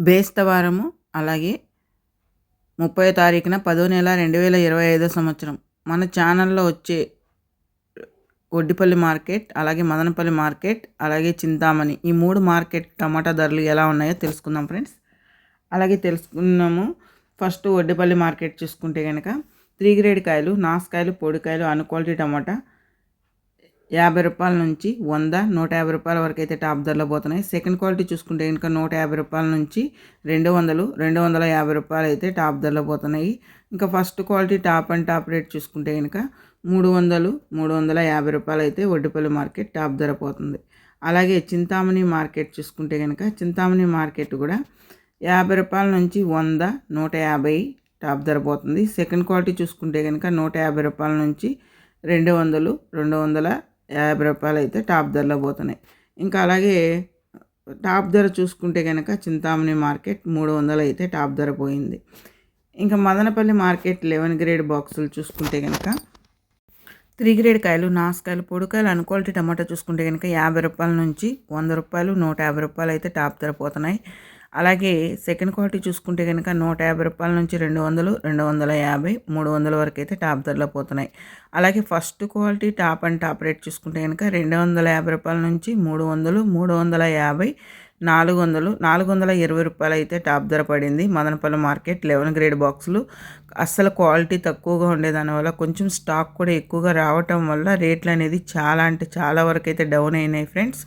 బేస్తవారము అలాగే ముప్పై తారీఖున పదో నెల రెండు వేల ఇరవై ఐదో సంవత్సరం. మన ఛానల్లో వచ్చే ఒడ్డిపల్లి మార్కెట్ అలాగే మదనపల్లి మార్కెట్ అలాగే చింతామణి ఈ మూడు మార్కెట్ టమాటా ధరలు ఎలా ఉన్నాయో తెలుసుకుందాం ఫ్రెండ్స్. అలాగే తెలుసుకున్నాము. ఫస్ట్ ఒడ్డిపల్లి మార్కెట్ చూసుకుంటే కనుక త్రీ గ్రేడ్ కాయలు నాసుకాయలు పొడికాయలు అన్ క్వాలిటీ టమాటా యాభై రూపాయల నుంచి వంద నూట యాభై రూపాయల వరకు అయితే టాప్ ధరలో పోతున్నాయి. సెకండ్ క్వాలిటీ చూసుకుంటే ఇంకా నూట యాభై రూపాయల నుంచి రెండు వందలు రెండు వందల యాభై రూపాయలు అయితే టాప్ ధరలో పోతున్నాయి. ఇంకా first quality top and top rate చూసుకుంటే కనుక మూడు వందలు మూడు వందల యాభై రూపాయలు అయితే ఒడ్డుపల్లి మార్కెట్ టాప్ ధర పోతుంది. అలాగే చింతామణి మార్కెట్ చూసుకుంటే కనుక చింతామణి మార్కెట్ కూడా యాభై రూపాయల నుంచి వంద నూట యాభై టాప్ ధర పోతుంది. సెకండ్ క్వాలిటీ చూసుకుంటే కనుక నూట యాభై రూపాయల నుంచి రెండు వందలు రెండు వందల యాభై రూపాయలు అయితే టాప్ ధరలో పోతున్నాయి. ఇంకా అలాగే టాప్ ధర చూసుకుంటే కనుక చింతామణి మార్కెట్ మూడు వందలు అయితే టాప్ ధర పోయింది. ఇంకా మదనపల్లి మార్కెట్ లెవెన్ గ్రేడ్ బాక్సులు చూసుకుంటే కనుక త్రీ గ్రేడ్ కాయలు నాసుకాయలు పొడికాయలు అన్క్వాలిటీ టమాటా చూసుకుంటే కనుక యాభై రూపాయల నుంచి వంద రూపాయలు నూట యాభై రూపాయలు అయితే టాప్ ధర పోతున్నాయి. అలాగే సెకండ్ క్వాలిటీ చూసుకుంటే కనుక నూట యాభై రూపాయల నుంచి రెండు వందలు రెండు వందల యాభై మూడు వందల వరకు అయితే టాప్ ధరలో పోతున్నాయి. అలాగే first quality top and top rate చూసుకుంటే కనుక రెండు వందల యాభై రూపాయల నుంచి మూడు వందలు మూడు వందల యాభై నాలుగు వందలు నాలుగు వందల ఇరవై రూపాయలు అయితే టాప్ ధర పడింది. మదనపల్లి మార్కెట్ లెవెన్ గ్రేడ్ బాక్సులు. అస్సలు క్వాలిటీ తక్కువగా ఉండేదాని వల్ల కొంచెం స్టాక్ కూడా ఎక్కువగా రావటం వల్ల రేట్లు అనేది చాలా అంటే చాలా వరకు అయితే డౌన్ అయినాయి ఫ్రెండ్స్.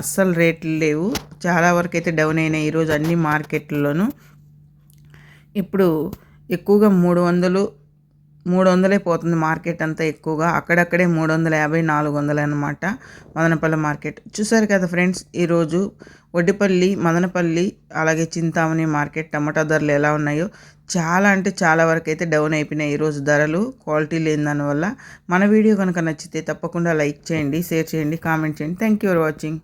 అస్సలు రేట్లు లేవు. చాలా వరకు అయితే డౌన్ అయినాయి. ఈరోజు అన్ని మార్కెట్లలోనూ ఇప్పుడు ఎక్కువగా మూడు వందలు మూడు వందలే పోతుంది మార్కెట్ అంతా ఎక్కువగా. అక్కడక్కడే మూడు వందల యాభై నాలుగు వందలు అనమాట మదనపల్లి మార్కెట్. చూసారు కదా ఫ్రెండ్స్ ఈరోజు వడ్డిపల్లి మదనపల్లి అలాగే చింతామణి మార్కెట్ టమాటా ధరలు ఎలా ఉన్నాయో చాలా అంటే చాలా వరకు అయితే డౌన్ అయిపోయినాయి ఈరోజు ధరలు. క్వాలిటీ లేని దానివల్ల. మన వీడియో కనుక నచ్చితే తప్పకుండా లైక్ చేయండి షేర్ చేయండి కామెంట్ చేయండి. Thank you for watching